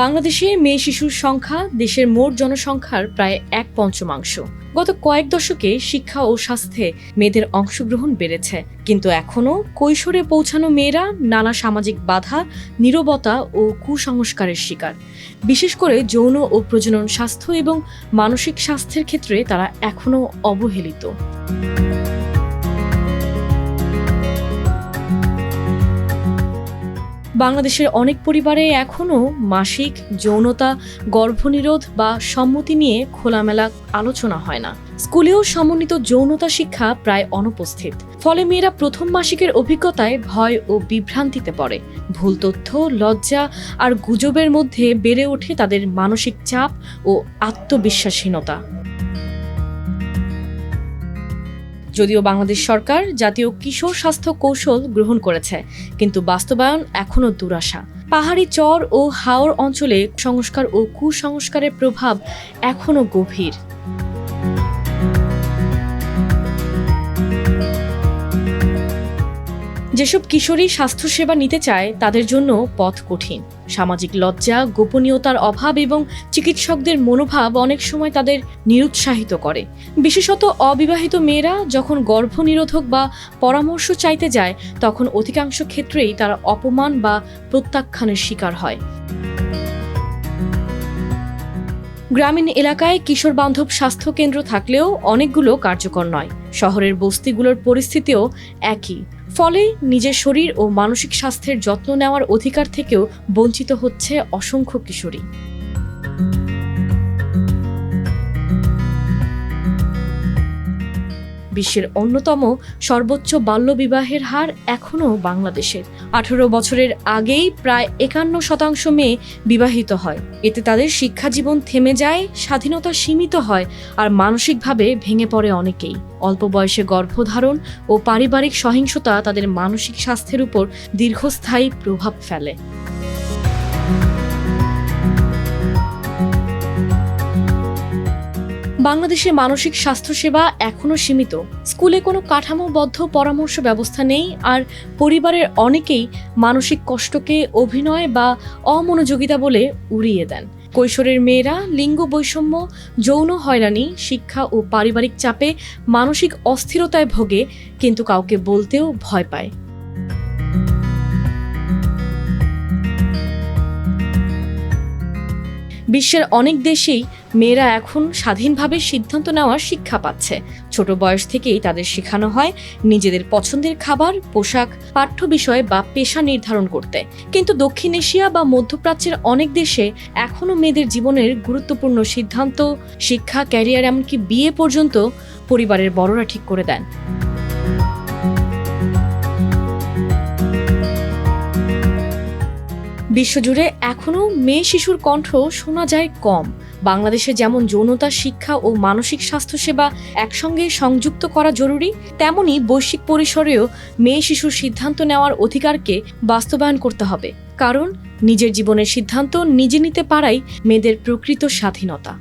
বাংলাদেশে মেয়ে শিশুর সংখ্যা দেশের মোট জনসংখ্যার প্রায় এক পঞ্চমাংশ। গত কয়েক দশকে শিক্ষা ও স্বাস্থ্যে মেয়েদের অংশগ্রহণ বেড়েছে। কিন্তু এখনও কৈশোরে পৌঁছানো মেয়েরা নানা সামাজিক বাধা, নীরবতা ও কুসংস্কারের শিকার। বিশেষ করে যৌন ও প্রজনন স্বাস্থ্য এবং মানসিক স্বাস্থ্যের ক্ষেত্রে তারা এখনও অবহেলিত। বাংলাদেশের অনেক পরিবারে এখনও মাসিক যৌনতা, গর্ভনিরোধ বা সম্মতি নিয়ে খোলামেলা আলোচনা হয় না। স্কুলেও সমন্বিত যৌনতা শিক্ষা প্রায় অনুপস্থিত। ফলে মেয়েরা প্রথম মাসিকের অভিজ্ঞতায় ভয় ও বিভ্রান্তিতে পড়ে। ভুল তথ্য, লজ্জা আর গুজবের মধ্যে বেড়ে ওঠে তাদের মানসিক চাপ ও আত্মবিশ্বাসহীনতা। যদিও বাংলাদেশ সরকার জাতীয় কিশোর স্বাস্থ্য কৌশল গ্রহণ করেছে, কিন্তু বাস্তবায়ন এখনও দুরাশা। পাহাড়ি চর ও হাওর অঞ্চলে সংস্কার ও কুসংস্কারের প্রভাব এখনও গভীর। যেসব কিশোরী স্বাস্থ্যসেবা নিতে চায়, তাদের জন্য পথ কঠিন। সামাজিক লজ্জা, গোপনীয়তার অভাব এবং চিকিৎসকদের মনোভাব অনেক সময় তাদের নিরুৎসাহিত করে। বিশেষত অবিবাহিত মেয়েরা যখন গর্ভনিরোধক বা পরামর্শ চাইতে যায়, তখন অধিকাংশ ক্ষেত্রেই তারা অপমান বা প্রত্যাখ্যানের শিকার হয়। গ্রামীণ এলাকায় কিশোর বান্ধব স্বাস্থ্য কেন্দ্র থাকলেও অনেকগুলো কার্যকর নয়। শহরের বস্তিগুলোর পরিস্থিতিও একই। ফলে নিজের শরীর ও মানসিক স্বাস্থ্যের যত্ন নেওয়ার অধিকার থেকেও বঞ্চিত হচ্ছে অসংখ্য কিশোরী। বিশ্বের অন্যতম সর্বোচ্চ বাল্যবিবাহের হার এখনও বাংলাদেশের। আঠারো বছরের আগেই প্রায় একান্ন শতাংশ মেয়ে বিবাহিত হয়। এতে তাদের শিক্ষা জীবন থেমে যায়, স্বাধীনতা সীমিত হয় আর মানসিকভাবে ভেঙে পড়ে অনেকেই। অল্প বয়সে গর্ভধারণ ও পারিবারিক সহিংসতা তাদের মানসিক স্বাস্থ্যের উপর দীর্ঘস্থায়ী প্রভাব ফেলে। বাংলাদেশে মানসিক স্বাস্থ্যসেবা এখনও সীমিত। স্কুলে কোনো কাঠামোবদ্ধ পরামর্শ ব্যবস্থা নেই আর পরিবারের অনেকেই মানসিক কষ্টকে অভিনয় বা অমনোযোগিতা বলে উড়িয়ে দেন। কৈশোরের মেয়েরা লিঙ্গ বৈষম্য, যৌন হয়রানি, শিক্ষা ও পারিবারিক চাপে মানসিক অস্থিরতায় ভোগে, কিন্তু কাউকে বলতেও ভয় পায়। বিশ্বের অনেক দেশেই মেয়েরা এখন স্বাধীনভাবে সিদ্ধান্ত নেওয়ার শিক্ষা পাচ্ছে। ছোট বয়স থেকেই তাদের শেখানো হয় নিজেদের পছন্দের খাবার, পোশাক, পাঠ্য বিষয় বা পেশা নির্ধারণ করতে। কিন্তু দক্ষিণ এশিয়া বা মধ্যপ্রাচ্যের অনেক দেশে এখনও মেয়েদের জীবনের গুরুত্বপূর্ণ সিদ্ধান্ত, শিক্ষা, ক্যারিয়ার, এমনকি বিয়ে পর্যন্ত পরিবারের বড়রা ঠিক করে দেন। বিশ্বজুড়ে এখনও মেয়ে শিশুর কণ্ঠ শোনা যায় কম। বাংলাদেশে যেমন যৌনতা, শিক্ষা ও মানসিক স্বাস্থ্যসেবা একসঙ্গে সংযুক্ত করা জরুরি, তেমনি বৈশ্বিক পরিসরেও মেয়ে শিশুর সিদ্ধান্ত নেওয়ার অধিকারকে বাস্তবায়ন করতে হবে। কারণ নিজের জীবনের সিদ্ধান্ত নিজে নিতে পারাই মেয়েদের প্রকৃত স্বাধীনতা।